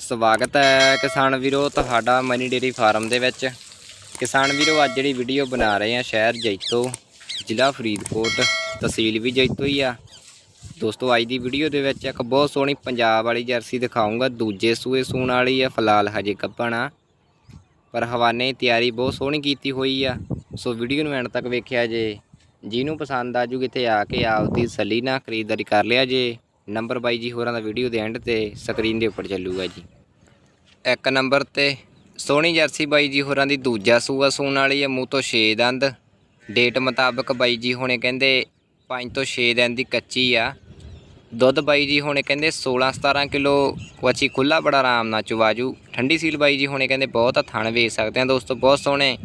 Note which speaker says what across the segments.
Speaker 1: ਸਵਾਗਤ ਹੈ ਕਿਸਾਨ ਵੀਰੋ, ਤੁਹਾਡਾ ਮਨੀ ਡੇਰੀ ਫਾਰਮ ਦੇ ਵਿੱਚ। ਕਿਸਾਨ ਵੀਰੋ, ਅੱਜ ਜਿਹੜੀ ਵੀਡੀਓ ਬਣਾ ਰਹੇ ਆ ਸ਼ਹਿਰ ਜੈਤੋ, ਜ਼ਿਲ੍ਹਾ ਫਰੀਦਕੋਟ, ਤਹਿਸੀਲ ਵੀ ਜੈਤੋ ਹੀ ਆ। ਦੋਸਤੋ, ਅੱਜ ਦੀ ਵੀਡੀਓ ਦੇ ਵਿੱਚ ਇੱਕ ਬਹੁਤ ਸੋਹਣੀ ਪੰਜਾਬ ਵਾਲੀ ਜਰਸੀ ਦਿਖਾਉਂਗਾ ਦੂਜੇ ਸੂਏ ਸੂਣ ਵਾਲੀ ਆ, ਫਿਲਹਾਲ ਹਜੇ ਕੱਪਣਾ ਪਰ ਹਵਾਨੇ ਦੀ ਤਿਆਰੀ ਬਹੁਤ ਸੋਹਣੀ ਕੀਤੀ ਹੋਈ ਆ। ਸੋ ਵੀਡੀਓ ਨੂੰ ਐਂਡ ਤੱਕ ਵੇਖਿਆ ਜੇ। ਜਿਹਨੂੰ ਪਸੰਦ ਆ ਆਜੂ ਕਿਤੇ ਆ ਕੇ ਆਪਦੀ ਸੱਲੀ ਨਾਲ ਖਰੀਦਦਾਰੀ ਕਰ ਲਿਆ ਜੇ। ਨੰਬਰ ਬਾਈ ਜੀ ਹੋਰਾਂ ਦਾ ਵੀਡੀਓ ਦੇ ਐਂਡ ਤੇ ਸਕਰੀਨ ਦੇ ਉੱਪਰ ਚੱਲੂਗਾ ਜੀ। ਇੱਕ ਨੰਬਰ ਤੇ ਸੋਹਣੀ ਜਰਸੀ ਬਾਈ ਜੀ ਹੋਰਾਂ ਦੀ ਦੂਜਾ ਸੂਆ ਸੂਣ ਵਾਲੀ ਹੈ, ਮੂੰਹ ਤੋਂ 6 ਦੰਦ। ਡੇਟ ਮੁਤਾਬਕ ਬਾਈ ਜੀ ਹੁਣੇ ਕਹਿੰਦੇ 5 ਤੋਂ 6 ਦਿਨ ਦੀ ਕੱਚੀ ਆ। ਦੁੱਧ ਬਾਈ ਜੀ ਹੁਣੇ ਕਹਿੰਦੇ 16 17 ਕਿਲੋ ਵਚੀ ਖੁੱਲਾ ਬੜਾ ਆਰਾਮ ਨਾਲ ਚਵਾਜੂ ਠੰਡੀ ਸੀਲ ਬਾਈ ਜੀ ਹੁਣੇ ਕਹਿੰਦੇ ਬਹੁਤ ਥਣ ਵੇਚ ਸਕਦੇ ਆ ਦੋਸਤੋ, ਬਹੁਤ ਸੋਹਣੇ।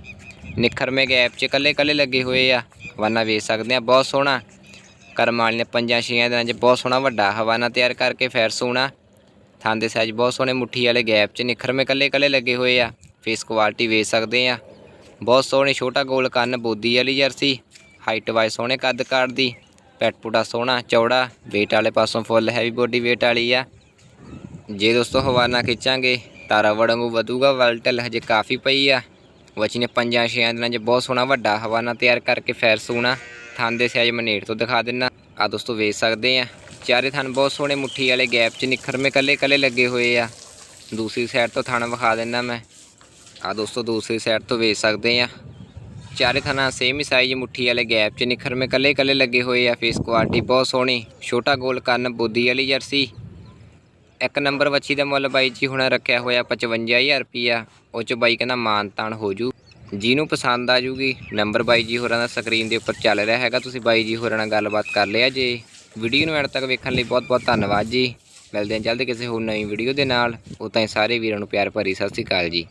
Speaker 1: ਨਿਖਰਮੇ ਗੈਪ 'ਚ ਕੱਲੇ ਕੱਲੇ ਲੱਗੇ ਹੋਏ ਆ ਹਵਾਨਾ ਵੇਚ ਸਕਦੇ ਆ ਬਹੁਤ ਸੋਹਣਾ। ਕਰਮ ਵਾਲੀ ਨੇ ਪੰਜਾਂ ਛੀਆਂ ਦਿਨਾਂ 'ਚ ਬਹੁਤ ਸੋਹਣਾ ਵੱਡਾ ਹਵਾਨਾ ਤਿਆਰ ਕਰਕੇ ਫੇਰ ਸੋਹਣਾ ਥਾਂ ਦੇ ਸਾਈਜ਼ ਬਹੁਤ ਸੋਹਣੇ ਮੁੱਠੀ ਵਾਲੇ ਗੈਪ 'ਚ ਨਿਖਰਮੇ ਕੱਲੇ ਕੱਲੇ ਲੱਗੇ ਹੋਏ ਆ। ਫੇਸ ਕੁਆਲਿਟੀ ਵੇਚ ਸਕਦੇ ਆ। ਬਹੁਤ ਸੋਹਣੇ ਛੋਟਾ ਗੋਲ ਕੰਨ ਬੋਦੀ ਵਾਲੀ ਜਰਸੀ ਹਾਈਟ ਵਾਈਜ਼ ਸੋਹਣੇ ਕੱਦ ਕਾਠ ਦੀ, ਪੈਟ ਪੂਟਾ ਸੋਹਣਾ ਚੌੜਾ, weight ਵਾਲੇ ਪਾਸੋਂ ਫੁੱਲ ਹੈਵੀ ਬੋਡੀ weight ਵਾਲੀ ਆ। ਜੇ ਦੋਸਤੋ ਹਵਾਨਾ ਖਿੱਚਾਂਗੇ, ਤਾਰਾ ਵੜਾਂਗੂ ਵਧੂਗਾ ਵਲਟਲ ਹਜੇ ਕਾਫੀ ਪਈ ਆ। ਵਚੀ ਨੇ ਪੰਜਾਂ ਛੇਆਂ ਦਿਨਾਂ 'ਚ ਬਹੁਤ ਸੋਹਣਾ ਵੱਡਾ ਹਵਾਨਾ ਤਿਆਰ ਕਰਕੇ ਫੈਰ ਸੂਣਾ। ਥਣ ਦੇ ਸਾਈਜ਼ ਮਨੇਟ ਤੋਂ ਦਿਖਾ ਦਿੰਨਾ। ਆ ਦੋਸਤੋ ਵੇਚ ਸਕਦੇ ਆ। ਚਾਰੇ ਥਣ ਬਹੁਤ ਸੋਹਣੇ ਮੁੱਠੀ ਵਾਲੇ ਗੈਪ 'ਚ ਨਿਖਰਮੇ ਕੱਲੇ ਕੱਲੇ ਲੱਗੇ ਹੋਏ ਆ। ਦੂਸਰੀ ਸਾਈਡ ਤੋਂ ਥਣ ਵਿਖਾ ਦਿੰਨਾ ਮੈਂ। ਆ ਦੋਸਤੋ ਦੂਸਰੀ ਸਾਈਡ ਤੋਂ ਵੇਚ ਸਕਦੇ ਆ। ਚਾਰੇ ਥਣਾ ਸੇਮ ਹੀ ਸਾਈਜ਼ ਮੁੱਠੀ ਵਾਲੇ ਗੈਪ 'ਚ ਨਿਖਰਮੇ ਕੱਲੇ ਕੱਲੇ ਲੱਗੇ ਹੋਏ ਆ। ਫੇਸ ਕੁਆਲਿਟੀ ਬਹੁਤ ਸੋਹਣੀ, ਛੋਟਾ ਗੋਲ ਕੰਨ ਬੋਦੀ ਵਾਲੀ ਜਰਸੀ। ਇੱਕ ਨੰਬਰ ਵੱਛੀ ਦਾ ਮੁੱਲ ਬਾਈ ਜੀ ਹੁਣ ਰੱਖਿਆ ਹੋਇਆ 55000 ਰੁਪਿਆ ਉਹ ਚ ਬਾਈ ਕਹਿੰਦਾ ਮਾਨ ਤਾਨ ਹੋ ਜੂ। ਜਿਹਨੂੰ ਪਸੰਦ ਆ ਜੂਗੀ, ਨੰਬਰ ਬਾਈ ਜੀ ਹੋਰਾਂ ਦਾ ਸਕਰੀਨ ਦੇ ਉੱਪਰ ਚੱਲ ਰਿਹਾ ਹੈਗਾ। ਤੁਸੀਂ ਬਾਈ ਜੀ ਹੋਰਾਂ ਨਾਲ ਗੱਲਬਾਤ ਕਰ ਲਿਆ ਜੇ। ਵੀਡੀਓ ਨੂੰ ਐਂਡ ਤੱਕ ਵੇਖਣ ਲਈ ਬਹੁਤ ਬਹੁਤ ਧੰਨਵਾਦ ਜੀ। ਮਿਲਦੇ ਹਾਂ ਜਲਦੀ ਕਿਸੇ ਹੋਰ ਨਵੀਂ ਵੀਡੀਓ ਦੇ ਨਾਲ। ਉਹ ਤਾਂ ਸਾਰੇ ਵੀਰਾਂ ਨੂੰ ਪਿਆਰ ਭਰੀ ਸਤਿ ਸ਼੍ਰੀ ਅਕਾਲ ਜੀ।